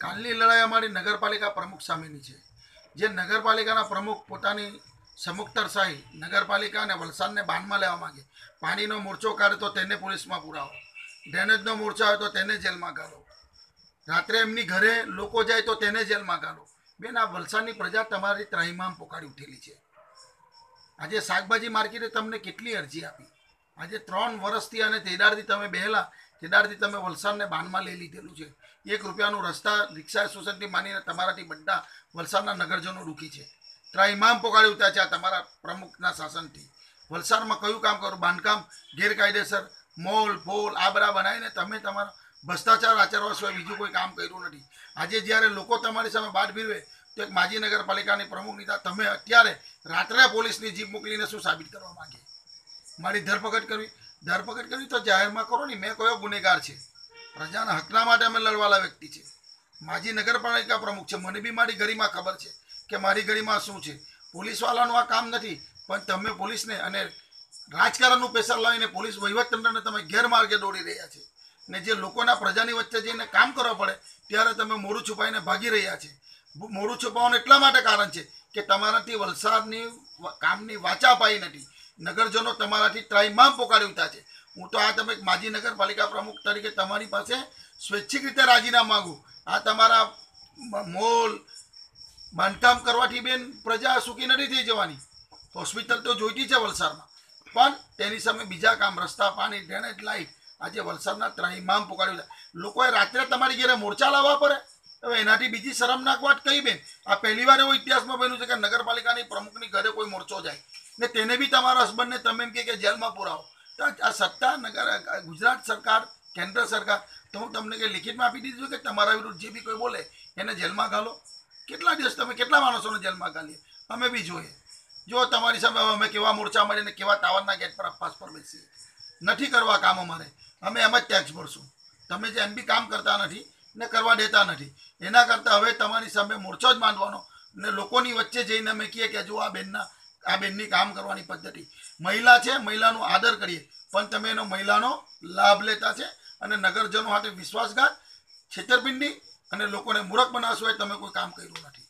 કાલની લડાઈ અમારી નગરપાલિકા પ્રમુખ સામેની છે. જે નગરપાલિકાના પ્રમુખ પોતાની સમુક્તરશાહી નગરપાલિકા અને વલસાડને બાનમાં લેવા માંગે. પાણીનો મોરચો કાઢે તો તેને પોલીસમાં પુરાવો. ડ્રેનેજનો મોરચો આવે તો તેને જેલમાં ગાળો રાત્રે એમની ઘરે લોકો જાય તો તેને જેલમાં ગાળો બેન, આ વલસાડની પ્રજા તમારી ત્રાહીમામ પોકાડી ઉઠેલી છે. આજે શાકભાજી માર્કેટે તમને કેટલી અરજી આપી? આજે ત્રણ વર્ષથી અને તેદારથી તમે બેહેલા તેદારથી તમે વલસાડને બાનમાં લઈ લીધેલું છે. એક રૂપિયાનું રસ્તા રિક્ષા એસોસિએશનથી માનીને તમારાથી બધા વલસાડના નગરજનો દુઃખી છે. ત્રાઇમામ પોકાળી ઉત્યા છે આ તમારા પ્રમુખના શાસનથી. વલસાડમાં કયું કામ કરું? બાંધકામ, ગેરકાયદેસર, મોલ પોલ આ બધા બનાવીને તમે તમારા ભ્રષ્ટાચાર આચરવા સિવાય બીજું કોઈ કામ કર્યું નથી. આજે જ્યારે લોકો તમારી સામે બાદ ભીરવે, તો એક માજી નગરપાલિકાની પ્રમુખ નેતા, તમે અત્યારે રાત્રે પોલીસની જીપ મોકલીને શું સાબિત કરવા માંગે? મારી ધરપકડ કરવી. ધરપકડ કરવી તો જાહેરમાં કરો ને, મેં કયો ગુનેગાર છે? પ્રજાના હકના માટે અમે લડવાલા વ્યક્તિ છે. માજી નગરપાલિકા પ્રમુખ છે. મને બી મારી ગરીમાં ખબર છે કે મારી ગરીમાં શું છે. પોલીસવાળાનું આ કામ નથી, પણ તમે પોલીસને અને રાજકારણનું પ્રેશર લાવીને પોલીસ વહીવટતંત્રને તમે ગેરમાર્ગે દોડી રહ્યા છે. ને જે લોકોના પ્રજાની વચ્ચે જઈને કામ કરવા પડે, ત્યારે તમે મોડું છુપાઈને ભાગી રહ્યા છે. મોડું છુપાવવાનું એટલા માટે કારણ છે કે તમારાથી વલસાડની કામની વાચા પાઈ નથી. નગરજનો તમારાથી ત્રાહિમામ પોકાડી ઉઠ્યા છે. હું તો આ તમે માજી નગરપાલિકા પ્રમુખ તરીકે તમારી પાસે સ્વૈચ્છિક રીતે રાજીનામું માગું. આ તમારા મોલ, બાંધકામ કરવાથી બેન પ્રજા સુખી નથી થઈ જવાની. હોસ્પિટલ તો જોઈતી છે વલસાડમાં. પણ તેની સામે બીજા કામ, રસ્તા, પાણી, ડ્રેનેજ, લાઇટ, આજે વલસાડના ત્રાહિમામ પોકાર્યું છે લોકોએ રાત્રે તમારી ઘેરે મોરચા લાવવા પડે. હવે એનાથી બીજી શરમનાક વાત કઈ બેન? આ પહેલી વાર એવો ઇતિહાસમાં બન્યું છે કે નગરપાલિકાની પ્રમુખની ઘરે કોઈ મોરચો જાય. ને તેને બી તમારા હસબન્ડને તમે એમ કે જેલમાં પુરાવો. તો આ સત્તા નગર ગુજરાત સરકાર, કેન્દ્ર સરકાર, તો હું તમને કે લિખિતમાં આપી દીધું કે તમારા વિરુદ્ધ જે બી કોઈ બોલે, એને જેલમાં ઘાલો કેટલા દિવસ તમે કેટલા માણસોને જેલમાં ઘાલીએ અમે બી જોઈએ. જો તમારી સામે અમે કેવા મોરચા મળીને કેવા ટાવરના ગેટ પર અપવાસ પર બેસીએ. નથી કરવા કામ અમારે. અમે એમ જ ટેક્સ ભરશું. તમે જે એમ બી કામ કરતા નથી ને કરવા દેતા નથી. એના કરતાં હવે તમારી સામે મોરચો જ માંડવાનો ને લોકોની વચ્ચે જઈને અમે કહીએ કે જો આ બેનના આ બેનની કામ કરવાની પદ્ધતિ. મહિલા છે, મહિલાનો આદર કરીએ. પણ તમે એનો મહિલાનો લાભ લેતા છે અને નગરજનો સાથે વિશ્વાસઘાત, છેતરપિંડી અને લોકોને મૂરખ બનાવવા સિવાય તમે કોઈ કામ કર્યું નથી.